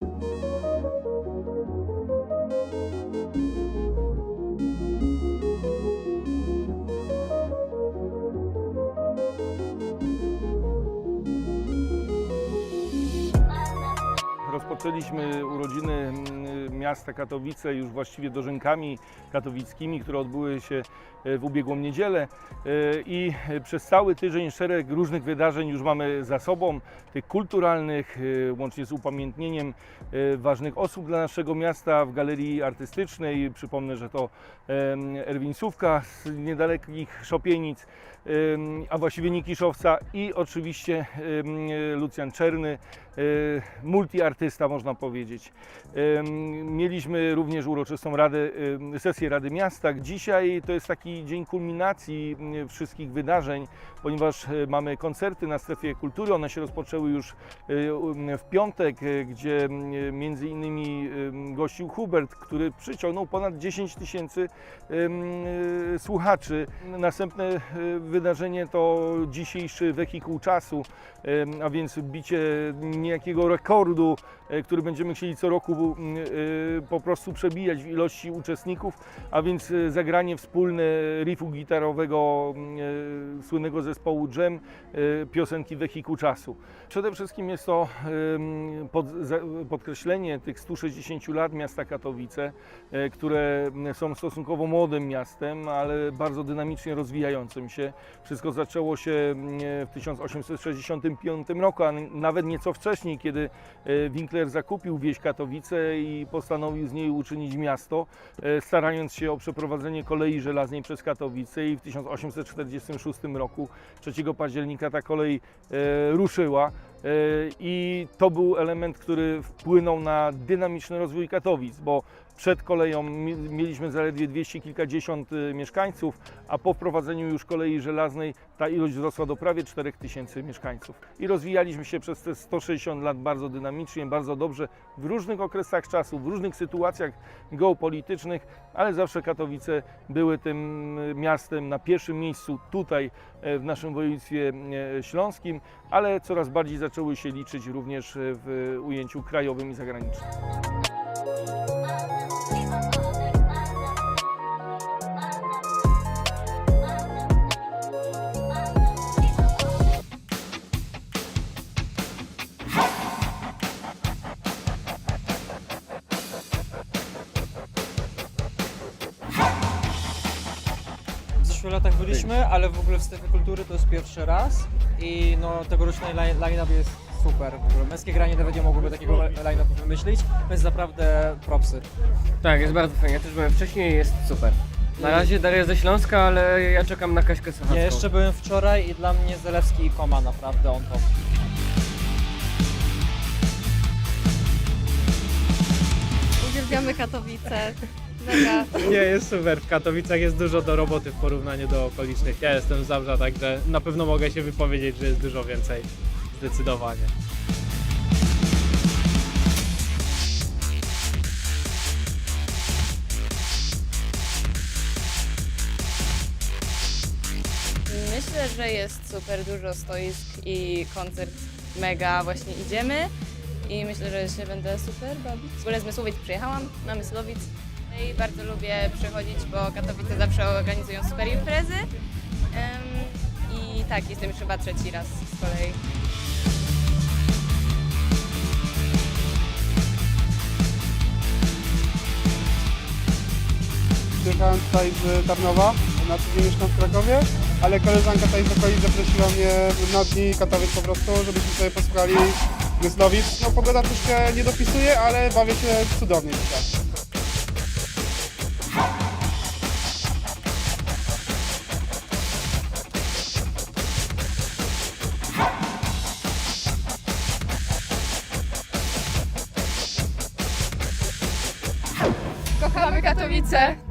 Thank you. Rozpoczęliśmy urodziny mm, miasta Katowice już właściwie dożynkami katowickimi, które odbyły się e, w ubiegłą niedzielę E, i przez cały tydzień szereg różnych wydarzeń już mamy za sobą, tych kulturalnych, e, łącznie z upamiętnieniem ważnych osób dla naszego miasta w galerii artystycznej. Przypomnę, że to em, Erwinsówka z niedalekich Szopienic, a właściwie Nikiszowca i oczywiście Lucjan Czerny, e, multiartysta można powiedzieć. Mieliśmy również uroczystą radę, sesję Rady Miasta. Dzisiaj to jest taki dzień kulminacji wszystkich wydarzeń, ponieważ e, mamy koncerty na strefie kultury. One się rozpoczęły już um, w piątek, e, gdzie między innymi gościł Hubert, który przyciągnął ponad 10 tysięcy słuchaczy. Następne e, wydarzenie to dzisiejszy wehikuł czasu, em, a więc bicie niejakiego rekordu, który będziemy chcieli co roku po prostu przebijać w ilości uczestników, a więc zagranie wspólne riffu gitarowego słynnego zespołu Jam, piosenki Wehikuł Czasu. Przede wszystkim jest to podkreślenie tych 160 lat miasta Katowice, które są stosunkowo młodym miastem, ale bardzo dynamicznie rozwijającym się. Wszystko zaczęło się mm, w 1865 roku, a nawet nieco wcześniej, kiedy e, Winkler zakupił wieś Katowice i postanowił z niej uczynić miasto, e, starając się o przeprowadzenie kolei żelaznej przez Katowice i w 1846 roku 3 października ta kolej e, ruszyła. E, I to był element, który wpłynął na dynamiczny rozwój Katowic, bo przed koleją mi- mieliśmy zaledwie dwieście kilkadziesiąt e, mieszkańców, a po wprowadzeniu już kolei żelaznej ta ilość wzrosła do prawie 4000 mieszkańców. I rozwijaliśmy się przez te 160 lat bardzo dynamicznie, bardzo dobrze, w różnych okresach czasu, w różnych sytuacjach geopolitycznych, ale zawsze Katowice były tym e, miastem na pierwszym miejscu tutaj e, w naszym województwie śląskim, ale coraz bardziej zaczęły się liczyć również w ujęciu krajowym i zagranicznym. W zeszłych latach byliśmy, ale w ogóle w strefie kultury to jest pierwszy raz i no tegoroczny line- line-up jest super. W ogóle męskie granie nawet nie mogłyby takiego line-upu wymyślić, więc naprawdę propsy. Tak, jest bardzo fajnie. Ja też byłem wcześniej jest super. Na razie Daria ze Śląska, ale ja czekam na Kaśkę Sochacką. Ja jeszcze byłem wczoraj i dla mnie Zelewski i Koma naprawdę on top. Uwielbiamy Katowice. Mega. Nie, jest super. W Katowicach jest dużo do roboty w porównaniu do okolicznych. Ja jestem z Zabrza, także na pewno mogę się wypowiedzieć, że jest dużo więcej. Zdecydowanie. Myślę, że jest super dużo stoisk i koncert mega właśnie idziemy. I myślę, że się będę super bawić. W ogóle z Mysłowic przyjechałam, na Myslowic. I bardzo lubię przychodzić, bo Katowice zawsze organizują super imprezy. I tak, jestem już chyba trzeci raz z kolei. Przyjechałem tutaj z Tarnowa, na co dzień mieszkam w Krakowie, ale koleżanka tutaj z okolic zaprosiła mnie na dni Katowic po prostu, żebyśmy sobie posłuchali Myslowic. No pogoda troszkę nie dopisuje, ale bawię się cudownie dzisiaj. Kochamy Katowice!